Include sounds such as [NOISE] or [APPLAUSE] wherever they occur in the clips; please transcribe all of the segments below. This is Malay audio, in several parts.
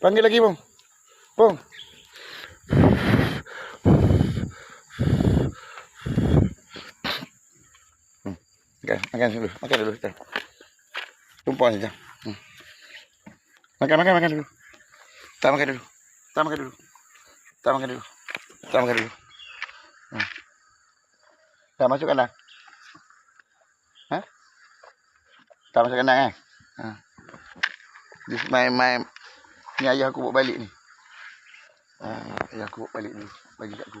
Panggil lagi, Bung. Bung. Hmm. Makan, dulu. Makan dulu. Tumpang saja. Hmm. Makan, makan, makan dulu. Tak makan dulu. Tak makan dulu. Tak makan dulu. Tak makan dulu. Hmm. Dah masuk kandang? Tak masuk kandang eh? This my, my, ni ayah aku bawa balik ni. Ha, ayah aku bawa balik ni. Bagi kat aku.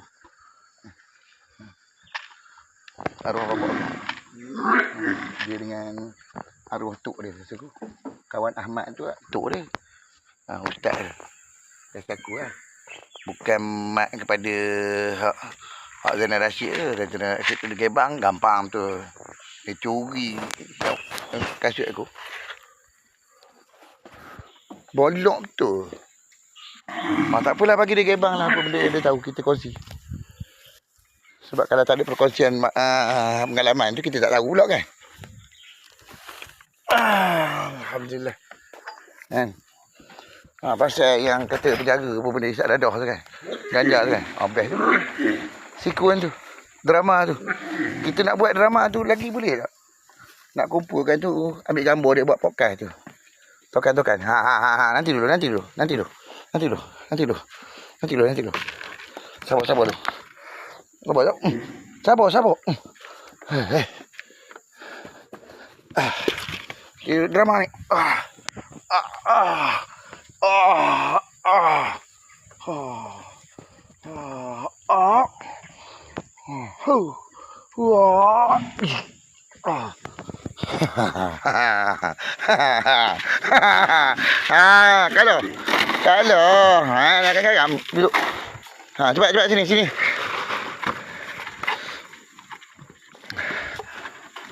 Hmm. Arwah bapak aku. Hmm. Dia dengan arwah tok dia. Rasa aku. Kawan Ahmad tu lah. Tok dia. Ha, ustaz dia. Rasa aku lah. Bukan mat kepada hak, hak Zainal Rashid tu. Zainal Rashid tu dia gebang. Gampang tu. Dia curi. Kasut aku. Bolok betul. Ah, tak apalah bagi dia gebang lah apa benda yang dia tahu kita kongsi. Sebab kalau tak ada perkongsian uh, pengalaman tu kita tak tahu pula kan. Ah, Alhamdulillah. Kan? Ha, pasal yang kata penjaga apa benda isap dadah tu kan. Ganja tu kan. Ha, best tu. Siku kan tu. Drama tu. Kita nak buat drama tu lagi boleh tak? Nak kumpulkan tu ambil gambar dia buat podcast tu. Tokan-tokan. Ha ha ha ha nanti dulu nanti dulu nanti dulu. Nanti dulu nanti dulu. Nanti dulu nanti dulu. Sabar sabar dulu. Sabar sabo Sabar sabar. Eh. eh. Ah. Drama ni. Ah. Ah. Ah. Ah. Ah. Ah. Ah. Ah. Ah. Ah. Ah. Ha, [LAUGHS] kalau kalau ha nak karam duduk. Ha cepat cepat sini sini.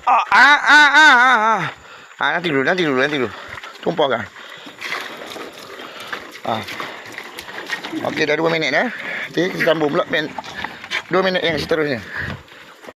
Ah ah ah ah ah. Ha nanti dulu nanti dulu nanti dulu. Tumpah kan. Ha. Okey dah 2 minit dah. Nanti kita sambung pula min 2 minit yang seterusnya.